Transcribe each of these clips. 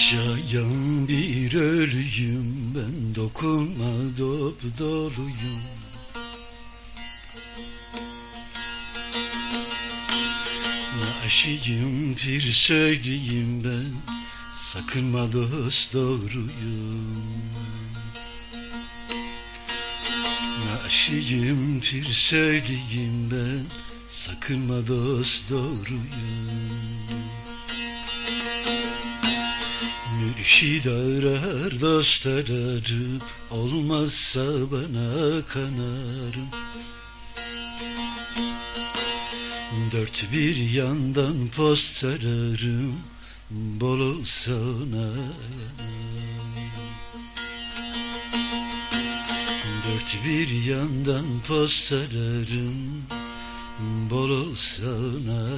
Yaşayan bir ölüyüm ben dokunma dop doluyum Aşığım bir söyleyeyim ben Sakınma dost doğruyum. Aşığım bir söyleyeyim ben Sakınma dost doğruyum. Mürşid arar dost ararım Olmazsa bana kanarım. Dört bir yandan post sararım Bol olsa ona Dört bir yandan post sararım Bol olsa ona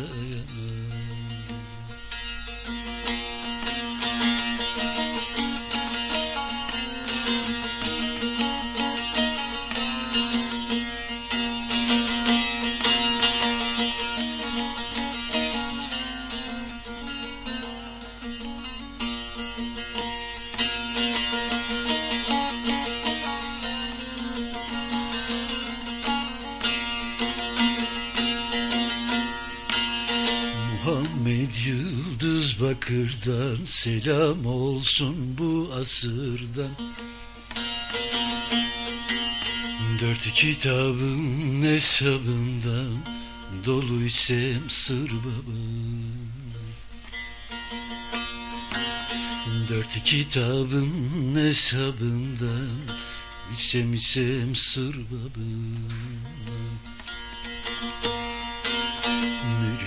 Muhammed Yıldız Bakır'dan selam olsun bu asırdan. Dört kitabın hesabından dolu isem sır baba Dört kitabın hesabından isem isem sır baba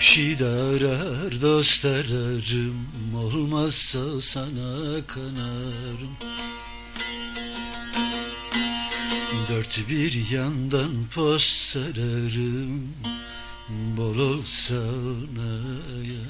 Mürşid arar dost ararım Olmazsa sana kanarım. Dört bir yandan post sararım Bol olsa ona ya